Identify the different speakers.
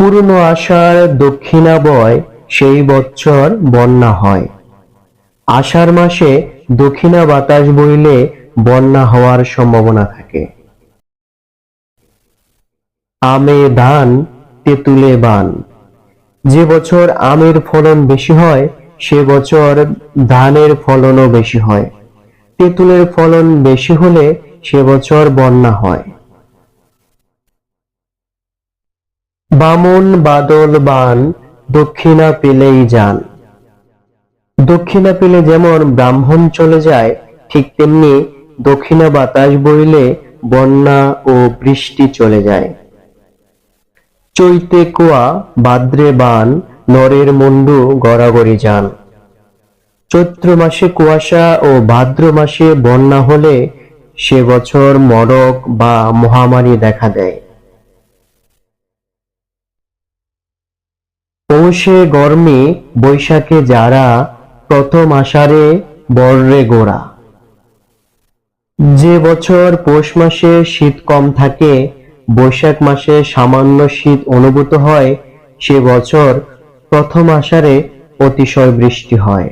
Speaker 1: পুরনো আষাঢ় দক্ষিণা বয় সেই বৎসর বন্যা হয়। আষাঢ় মাসে দক্ষিণা বাতাস বইলে বন্যা হওয়ার সম্ভাবনা থাকে। আমে ধান, তেঁতুলে বান। যে বছর আমের ফলন বেশি হয়, সে বছর ধানের ফলনও বেশি হয়। তেঁতুলের ফলন বেশি হলে সে বছর বন্যা হয়। বামন বাদল বান, দক্ষিণা পেলেই যান। দক্ষিণা পেলে যেমন ব্রাহ্মণ চলে যায়, ঠিক তেমনি দক্ষিণা বাতাস বইলে বন্যা ও বৃষ্টি চলে যায়। চৈতে কুয়া ভাদ্রে বান, নরের মুন্ডু গড়াগড়ি যান। চৈত্র মাসে কুয়াশা ও ভাদ্র মাসে বন্যা হলে সে বছর মরক বা মহামারী দেখা দেয়। পৌষে গর্মে বৈশাখে যারা প্রথম আষাঢ়ে বর্রে গোড়া। যে বছর পৌষ মাসে শীত কম থাকে, বৈশাখ মাসে সামান্য শীত অনুভূত হয়, সে বছর প্রথম আষাঢ়ে অতিশয় বৃষ্টি হয়।